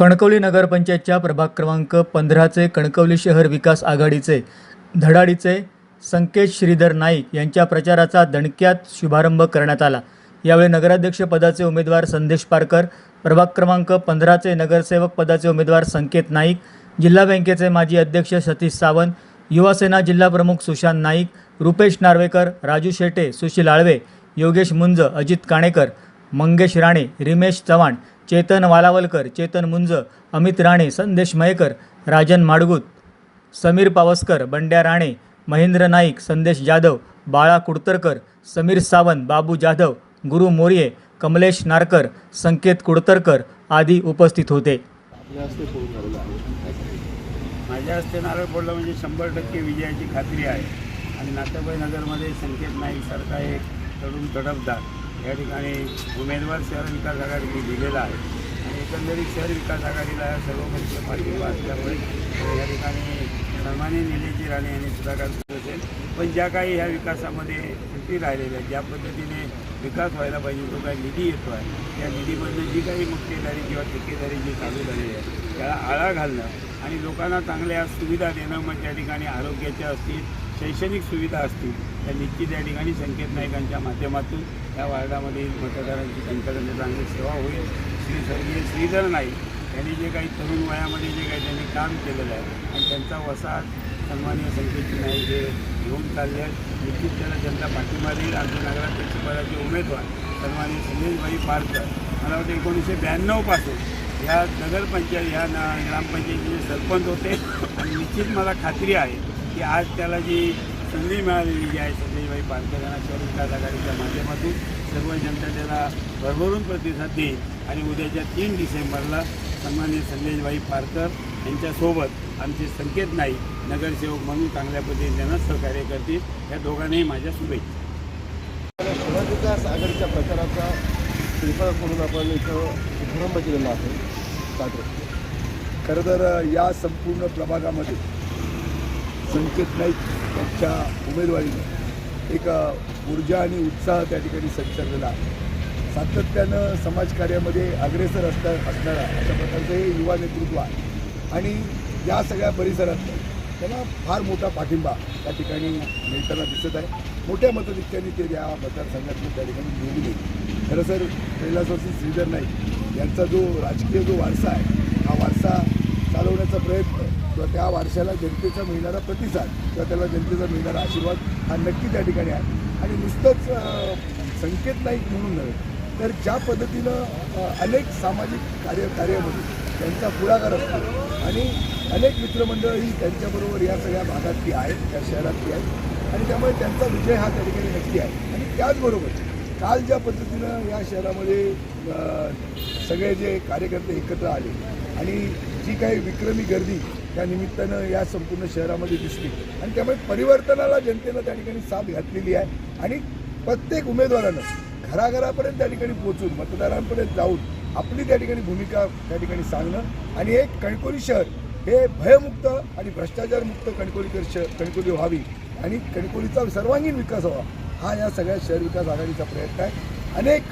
कणकवली नगरपंचायतच्या प्रभाग क्रमांक पंधराचे कणकवली शहर विकास आघाडीचे धडाडीचे संकेत श्रीधर नाईक यांच्या प्रचाराचा दणक्यात शुभारंभ करण्यात आला. यावेळी नगराध्यक्ष पदाचे उमेदवार संदेश पारकर प्रभाग क्रमांक पंधराचे नगरसेवक पदाचे उमेदवार संकेत नाईक जिल्हा बँकेचे माजी अध्यक्ष सतीश सावंत युवासेना जिल्हाप्रमुख सुशांत नाईक रुपेश नार्वेकर राजू शेटे सुशील आळवे योगेश मुंज अजित काणेकर मंगेश राणे रिमेश चव्हाण चेतन वालावलकर चेतन मुंज अमित राणे संदेश मयेकर राजन माडगूत समीर पावसकर बंड्या राणे महेंद्र नाईक संदेश जाधव बाळा कुडतरकर समीर सावंत बाबू जाधव गुरु मोर्ये कमलेश नारकर संकेत कुडतरकर आदी उपस्थित होते. माझ्या हस्ते नारळ फोडलं म्हणजे शंभर टक्के विजयाची खात्री आहे. आणि नाट्यबाई नगरमध्ये संकेत नाईकसारखा एक तरुण तडफदार. या ठिकाणी उमेदवार शहर विकास आघाडीने दिलेला आहे. आणि एकंदरीत शहर विकास आघाडीला या सर्व पक्ष पाठिंबा असल्यामुळे या ठिकाणी सन्मान्य निलेजी राणे यांनी सुधाकर असेल. पण ज्या काही ह्या विकासामध्ये त्रुटी राहिलेल्या आहेत ज्या पद्धतीने विकास व्हायला पाहिजे जो काही निधी येतो आहे त्या निधीमधनं जी काही मुक्तेदारी किंवा ठेकेदारी जी चालू झालेली आहे त्याला आळा घालणं आणि लोकांना चांगल्या सुविधा देणं म्हणजे मग त्या ठिकाणी आरोग्याच्या असतील शैक्षणिक सुविधा असतील त्या निश्चित या ठिकाणी संकेत नाईकांच्या माध्यमातून या वार्डामध्ये मतदारांची त्यांच्याकडे चांगली सेवा होईल. श्री स्वर्गीय श्रीधर नाईक त्यांनी जे काही तरुण वयामध्ये जे काही त्यांनी काम केलेलं आहे आणि त्यांचा वसाहत सन्माननीय संकेत नाईक हे घेऊन चालले आहेत. निश्चित त्याला जनता पाठिंबा देईल. आमच्या नगराध्यक्ष पदाचे उमेदवार सन्माननीय सुनीलभाई पारकर. मला वाटतं एकोणीसशे ब्याण्णवपासून ह्या नगरपंचायत ह्या ना ग्रामपंचायतीचे सरपंच होते. आणि निश्चित मला खात्री आहे की आज त्याला जी संधी मिळालेली जी आहे संजयभाई पालकर यांना शहर विकास आघाडीच्या माध्यमातून सर्व जनता त्याला भरभरून प्रतिसाद देईल. आणि उद्याच्या तीन डिसेंबरला सन्मान्य संदेशभाई पारकर यांच्यासोबत आमचे संकेत नाईक नगरसेवक म्हणून चांगल्या पद्धतीने त्यांना सहकार्य करतील. या दोघांनाही माझ्या शुभेच्छा. शहर विकास आघाडीच्या प्रचाराचा श्रीफळ करून आपण इथं शुभारंभ केलेला आहे. खरं तर या संपूर्ण प्रभागामध्ये संकेत नाईक यांच्या उमेदवारीने एक ऊर्जा आणि उत्साह त्या ठिकाणी संचारलेला आहे. सातत्यानं समाजकार्यामध्ये अग्रेसर असता असणारा अशा प्रकारचं हे युवा नेतृत्व आहे. आणि या सगळ्या परिसरात त्यांना फार मोठा पाठिंबा त्या ठिकाणी मिळताना दिसत आहे. मोठ्या मताधिक्याने ते या मतदारसंघातून त्या ठिकाणी निवडून येईल. खरं सर कैलासवासी श्रीधर नाईक यांचा जो राजकीय जो वारसा आहे हा वारसा चालवण्याचा प्रयत्न किंवा त्या वारशाला जनतेचा मिळणारा प्रतिसाद किंवा त्याला जनतेचा मिळणारा आशीर्वाद हा नक्की त्या ठिकाणी आहे. आणि नुसतंच संकेत नाईक म्हणून नव्हे तर ज्या पद्धतीनं अनेक सामाजिक कार्य कार्यामध्ये त्यांचा पुढाकार असतो आणि अनेक मित्रमंडळही त्यांच्याबरोबर या सगळ्या भागातली आहेत त्या शहरातली आहेत आणि त्यामुळे त्यांचा विजय हा त्या ठिकाणी नक्की आहे. आणि त्याचबरोबर काल ज्या पद्धतीनं या शहरामध्ये सगळे जे कार्यकर्ते एकत्र आले आणि जी काही विक्रमी गर्दी त्या निमित्तानं या संपूर्ण शहरामध्ये दिसली. आणि त्यामुळे परिवर्तनाला जनतेनं त्या ठिकाणी साथ घातलेली आहे. आणि प्रत्येक उमेदवारानं घराघरापर्यंत त्या ठिकाणी पोहोचून मतदारांपर्यंत जाऊन आपली त्या ठिकाणी भूमिका त्या ठिकाणी सांगणं. आणि एक कणकोली शहर हे भयमुक्त आणि भ्रष्टाचारमुक्त कणकोलीकर शहर कणकोली व्हावी आणि कणकोलीचा सर्वांगीण विकास व्हावा हा या सगळ्या शहर विकास आघाडीचा प्रयत्न आहे. अनेक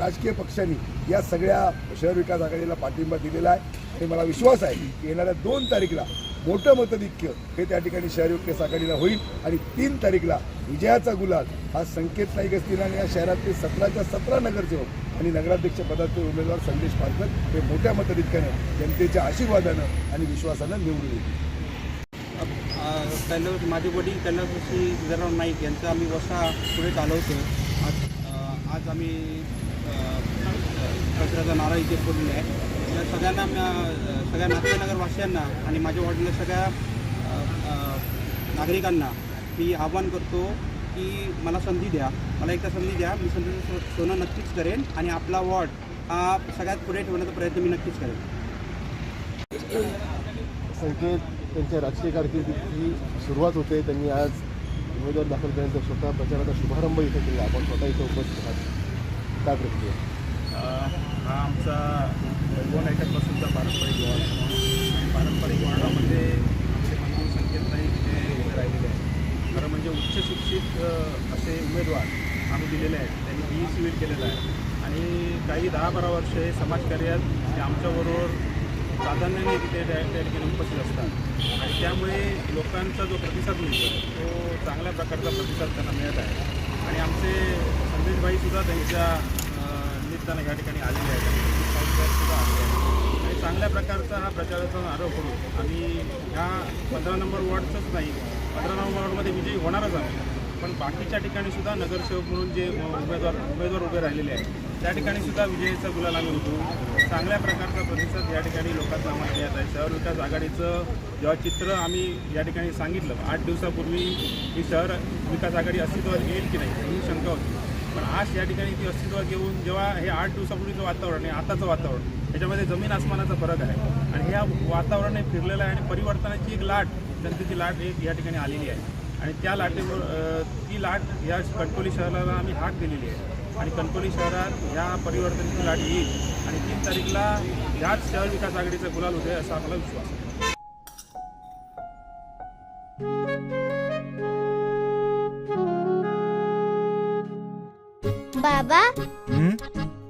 राजकीय पक्षांनी या सगळ्या शहर विकास आघाडीला पाठिंबा दिलेला आहे. आणि मला विश्वास आहे की येणाऱ्या दोन तारीखला मोठं मतधिक्य हे त्या ठिकाणी शहर आघाडीला होईल आणि तीन तारीखला विजयाचा गुलाल हा संकेत नाईक असतील आणि या शहरातले सतराच्या सतरा नगरसेवक आणि नगराध्यक्ष पदाचे उमेदवार संदेश पालकर हे मोठ्या मतधिक्यानं जनतेच्या आशीर्वादानं आणि विश्वासानं निवडून येतील. त्यांना माझे वडील कैलासवासी सिद्धराम नाईक यांचा आम्ही वसा पुढे चालवतो. आज आज आम्ही कचऱ्याचा नारा इथे फोडलेला आहे. सगळ्यांना सगळ्या नागपूरनगरवासियांना आणि माझ्या वडिला सगळ्या नागरिकांना मी आवाहन करतो की मला संधी द्या. मला एकदा संधी द्या. मी संधी सोनं नक्कीच करेन आणि आपला वॉर्ड हा सगळ्यात पुढे ठेवण्याचा प्रयत्न मी नक्कीच करेन. संकेत त्यांच्या राजकीय कारकिर्दीची सुरुवात होते. त्यांनी आज उमेदवार दाखल केल्यानंतर स्वतः प्रचाराचा शुभारंभ इथं केला. आपण स्वतः इथं उपस्थित आहात. काय प्रतिक्रिया? हा आमचा दोन आयटमपासूनचा पारंपरिक वॉर्ड आणि पारंपरिक वॉर्डामध्ये म्हणजे आमचे मंजूर संकेत नाईक हे उभे राहिलेले आहेत. खरं म्हणजे उच्च शिक्षित असे उमेदवार आम्ही दिलेले आहेत. त्यांनी बी ई सिव्हिल केलेलं आहे. आणि काही दहा बारा वर्ष हे समाजकार्यात ते आमच्याबरोबर प्राधान्याने तिथे त्या त्या ठिकाणी उपस्थित असतात. आणि त्यामुळे लोकांचा जो प्रतिसाद मिळतो तो चांगल्या प्रकारचा प्रतिसाद त्यांना मिळत आहे. आणि आमचे संदेशबाईसुद्धा त्यांच्या निमित्तानं या ठिकाणी आलेले आहेत. सुद्धा आलेले आहेत आणि चांगल्या प्रकारचा हा प्रचाराचा आरोप करून आम्ही ह्या पंधरा नंबर वॉर्डचंच नाही पंधरा नंबर वॉर्डमध्ये विजयी होणारच आहे पण बाकीच्या ठिकाणी सुद्धा नगरसेवक म्हणून जे उमेदवार उमेदवार उभे राहिलेले आहेत त्या ठिकाणी सुद्धा विजयाचा गुलाल आम्ही होतो चांगल्या प्रकारचा प्रतिसाद या ठिकाणी लोकांचा आम्हाला मिळत आहे. शहर विकास आघाडीचं जेव्हा चित्र आम्ही या ठिकाणी सांगितलं आठ दिवसापूर्वी ही शहर विकास आघाडी अस्तित्वात येईल की नाही ही शंका होती. पण आज या ठिकाणी ती अस्तित्वात घेऊन जेव्हा हे आठ दिवसापूर्वीचं वातावरण आहे आताचं वातावरण त्याच्यामध्ये जमीन आसमानाचा फरक आहे. आणि ह्या वातावरण फिरलेलं आहे आणि परिवर्तनाची एक लाट जनतेची लाट एक या ठिकाणी आलेली आहे. आणि त्या लाटेवर ती लाट या कणकोली शहराला आम्ही हाक दिलेली आहे. आणि कणकोली शहरात ह्या परिवर्तनाची लाट येईल. आणि तीन तारीखला ह्याच शहर विकास आघाडीचा गुलाल होते असा आम्हाला विश्वास आहे.